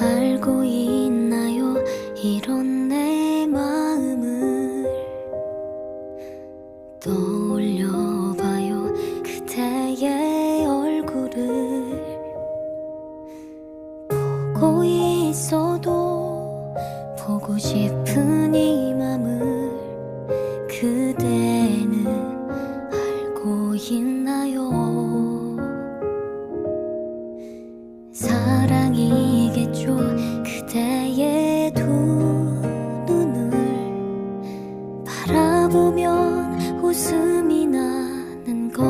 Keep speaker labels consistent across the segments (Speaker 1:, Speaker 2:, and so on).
Speaker 1: 알고 있나요? 이런 내 마음을 떠올려봐요. 그대의 얼굴을 보고 있어도 보고 싶은 이 맘을 그대는 알고 있나요? 사랑 그대의 두 눈을 바라보면 웃음이 나는 것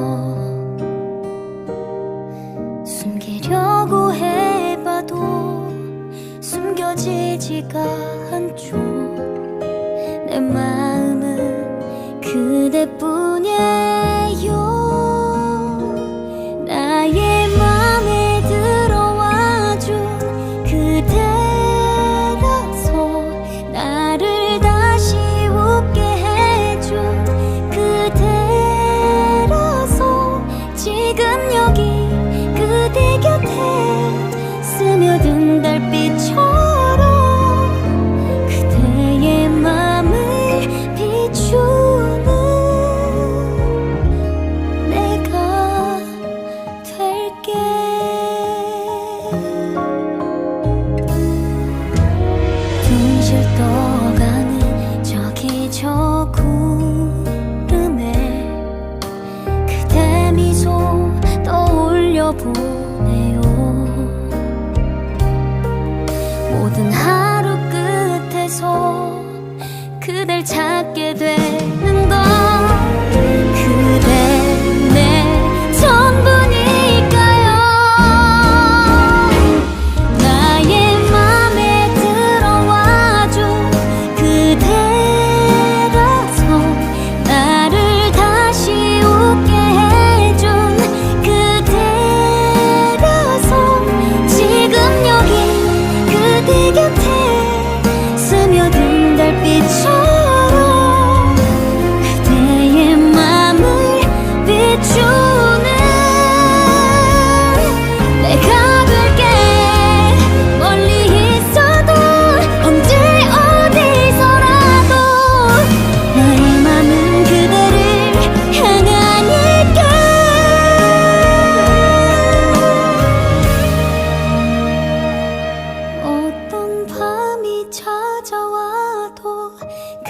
Speaker 1: 숨기려고 해봐도 숨겨지지가 않죠 보내요. 모든 하루 끝에서 그댈 찾게 되는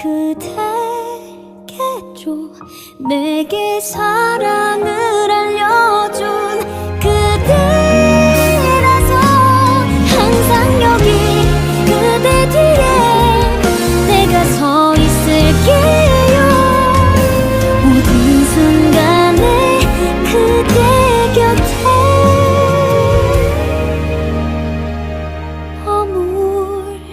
Speaker 1: 그대께줘 내게 사랑을 알려준 그대라서 항상 여기 그대 뒤에 내가 서 있을게요. 모든 순간에 그대 곁에 머물게요.